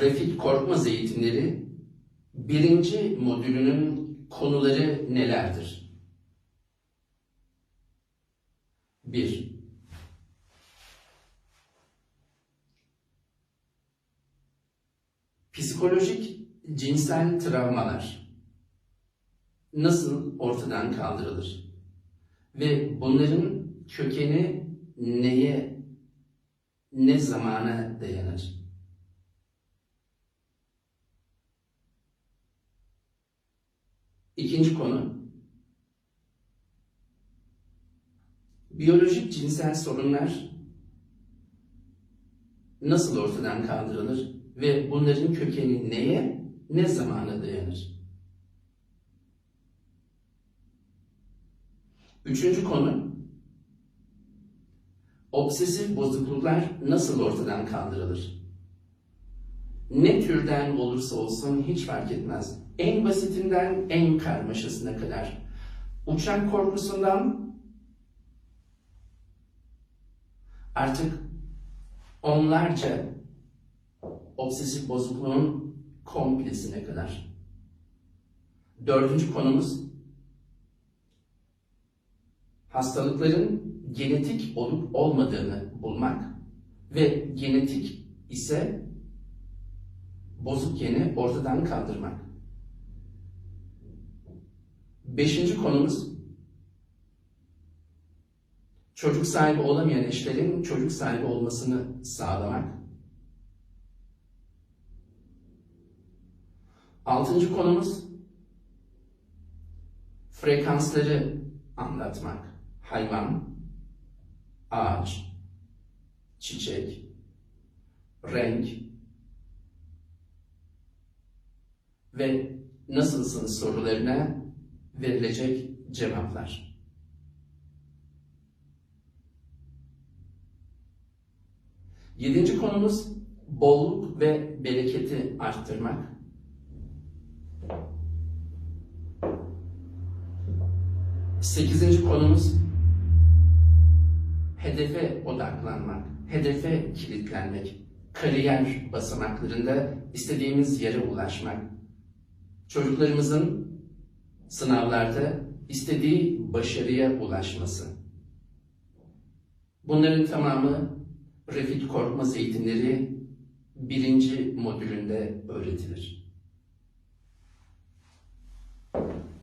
Refik Korkmaz eğitimleri birinci modülünün konuları nelerdir? 1. Psikolojik cinsel travmalar nasıl ortadan kaldırılır? Ve bunların kökeni neye, ne zamana dayanır? İkinci konu, biyolojik cinsel sorunlar nasıl ortadan kaldırılır ve bunların kökeni neye, ne zamana dayanır? Üçüncü konu, obsesif bozukluklar nasıl ortadan kaldırılır? Ne türden olursa olsun hiç fark etmez. En basitinden en karmaşasına kadar. Uçak korkusundan artık onlarca obsesif bozukluğun komplesine kadar. Dördüncü konumuz hastalıkların genetik olup olmadığını bulmak ve genetik ise bozuk geni ortadan kaldırmak. Beşinci konumuz çocuk sahibi olamayan eşlerin çocuk sahibi olmasını sağlamak. Altıncı konumuz frekansları anlatmak. Hayvan, ağaç, çiçek, renk ve nasılsın sorularına verilecek cevaplar. Yedinci konumuz bolluk ve bereketi arttırmak. Sekizinci konumuz hedefe odaklanmak, hedefe kilitlenmek, kariyer basamaklarında istediğimiz yere ulaşmak, çocuklarımızın sınavlarda istediği başarıya ulaşması. Bunların tamamı Refik Korkmaz eğitimleri birinci modülünde öğretilir.